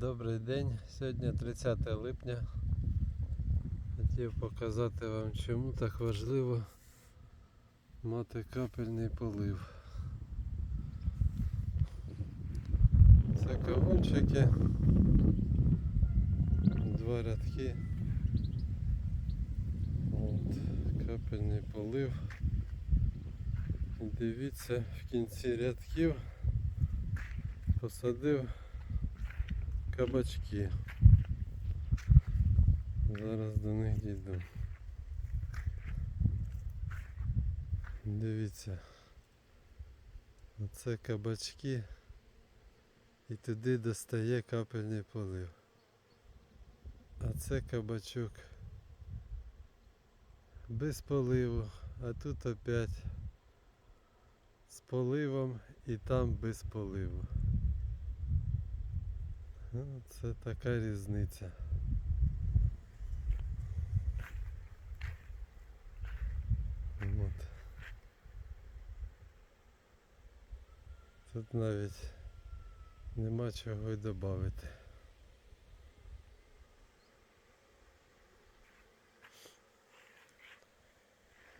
Добрий день, сьогодні 30 липня. Хотів показати вам, чому так важливо мати капельний полив. Це кавунчики, два рядки. От, капельний полив. Дивіться, в кінці рядків посадив кабачки. Зараз до них дійду. Дивіться. Оце кабачки і туди достає капельний полив. А це кабачок без поливу, а тут опять з поливом і там без поливу. Ну, Це така різниця. От. Тут навіть нема чого й додати.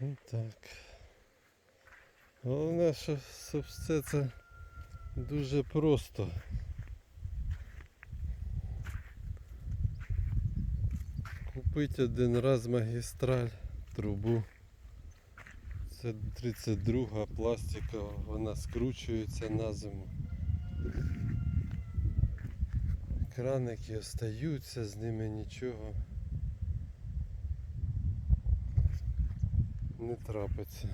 Ну так. Головне, що все це дуже просто. Купити один раз магістраль, трубу. Це 32 пластикова, вона скручується на зиму. Краники остаються, з ними нічого не трапиться.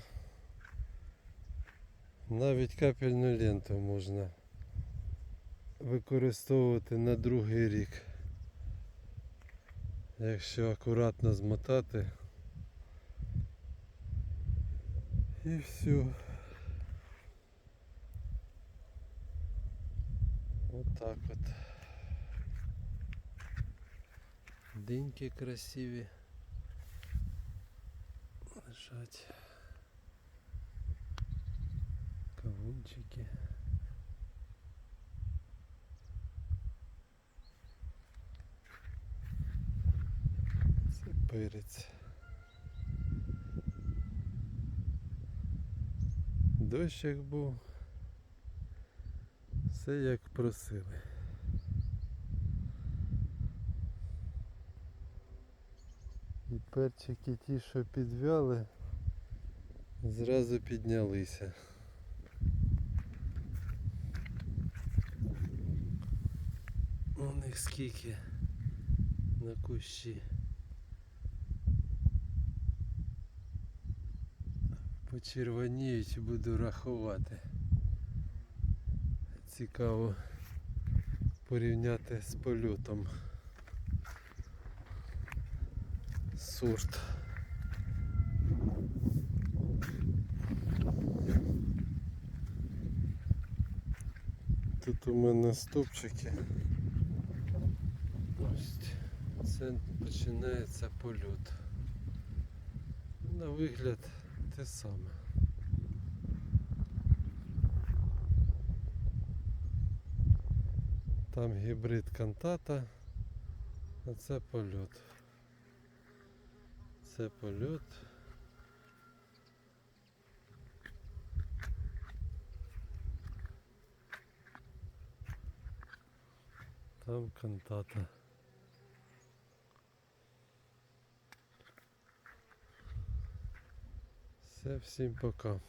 Навіть капельну ленту можна використовувати на другий рік. Якщо акуратно змотати і все. Отак от. Диньки красиві. Лежать. Кавунчики. Це перець. Дощик був. Все як просили. І перчики ті, що підвяли, зразу піднялися. У них скільки на кущі. Почервоніють буду рахувати. Цікаво порівняти з польотом. Сорт. Тут у мене стопчики. Це починається польот. На вигляд те саме. Там гібрид кантата, а це польот. Це польот. Там кантата. Все, всім пока.